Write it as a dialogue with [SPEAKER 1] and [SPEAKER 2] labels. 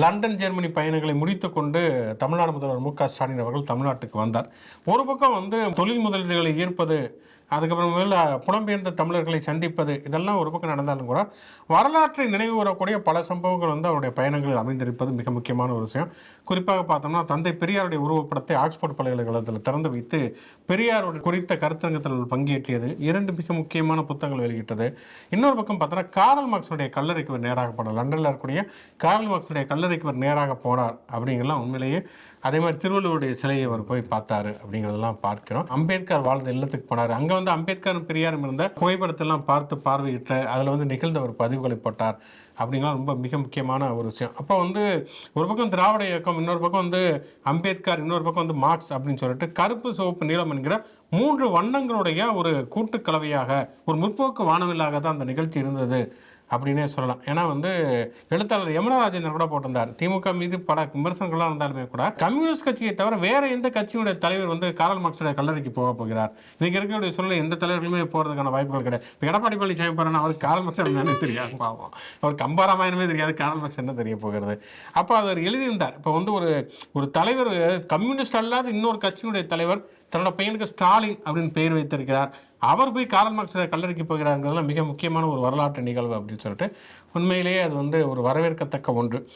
[SPEAKER 1] London Germany பயணங்களை முடித்துக்கொண்டு தமிழ்நாடு முதல்வர் மு க ஸ்டாலின் அவர்கள் தமிழ்நாட்டுக்கு வந்தார். ஒரு பக்கம் வந்து தொழில் முதலீடுகளை ஈர்ப்பது அதுக்கப்புறமேல புலம்பெயர்ந்த தமிழர்களை சந்திப்பது இதெல்லாம் ஒரு பக்கம் நடந்தாலும் கூட வரலாற்றை நினைவு வரக்கூடிய பல சம்பவங்கள் வந்து அவருடைய பயணங்களில் அமைந்திருப்பது மிக முக்கியமான ஒரு விஷயம். குறிப்பாக பார்த்தோம்னா தந்தை பெரியாருடைய உருவப்படத்தை ஆக்ஸ்போர்ட் பல்கலைக்கழகத்தில் திறந்து வைத்து பெரியாருடைய குறித்த கருத்தரங்கத்தில் பங்கேற்றியது இரண்டு மிக முக்கியமான புத்தகங்கள் வெளியிட்டது. இன்னொரு பக்கம் பார்த்தோன்னா காரல் மார்க்ஸுடைய கல்லறைக்கு நேராக போனார். லண்டனில் இருக்கக்கூடிய காரல் மார்க்ஸுடைய கல்லறைக்கு அவர் நேராக போனார் அப்படிங்கிறலாம் உண்மையிலேயே அதே மாதிரி திருவள்ளுவருடைய சிலையை அவர் போய் பார்த்தாரு அப்படிங்கிறதெல்லாம் பார்க்கிறோம். அம்பேத்கர் வாழ்ந்த இல்லத்துக்கு போனார். அங்கே வந்து அம்பேத்கரும் பெரியாரும் இருந்த புகைப்படத்தெல்லாம் பார்த்து பார்வையிட்டு அதில் வந்து நிகழ்ந்த ஒரு பதிவுகளை போட்டார் அப்படிங்கலாம் ரொம்ப மிக முக்கியமான ஒரு விஷயம். அப்போ வந்து ஒரு பக்கம் திராவிட இயக்கம் இன்னொரு பக்கம் வந்து அம்பேத்கர் இன்னொரு பக்கம் வந்து மார்க்ஸ் அப்படின்னு சொல்லிட்டு கருப்பு சிவப்பு நீளம் என்கிற மூன்று வண்ணங்களுடைய ஒரு கூட்டுக்கலவையாக ஒரு முற்போக்கு வானவில்லாக தான் அந்த நிகழ்ச்சி இருந்தது. அப்படின்னே சொல்லலாம். ஏன்னா வந்து எழுத்தாளர் யமுனா ராஜேந்திரன் கூட போட்டிருந்தார். திமுக மீது பல விமர்சனங்கள்லாம் இருந்தாலுமே கூட கம்யூனிஸ்ட் கட்சியை தவிர வேற எந்த கட்சியுடைய தலைவர் வந்து காரல் மார்க்ஸுடைய கல்லறைக்கு போக போகிறார். இன்னைக்கு இருக்கக்கூடிய சூழ்நிலை எந்த தலைவர்களுமே போறதுக்கான வாய்ப்புகள் கிடையாது. இப்போ எடப்பாடி பழனிசாமி போறேன்னா அவருக்கு காரல் மார்க்ஸ் என்னன்னு தெரியாது பாவம். அவர் கம்பாராமாயணமே தெரியாது. காரல் மார்க்ஸ் என்ன தெரிய போகிறது? அப்போ அவர் எழுதியிருந்தார். இப்போ வந்து ஒரு ஒரு தலைவர் கம்யூனிஸ்ட் அல்லாத இன்னொரு கட்சியினுடைய தலைவர் தன்னோட பையனுக்கு ஸ்டாலின் அப்படின்னு பெயர் வைத்திருக்கிறார். அவர் போய் காரல் மார்க்ஸ் கல்லறைக்கு போகிறாருங்கிறதுலாம் மிக முக்கியமான ஒரு வரலாற்று நிகழ்வு அப்படின்னு சொல்லிட்டு உண்மையிலேயே அது வந்து ஒரு வரவேற்கத்தக்க ஒன்று.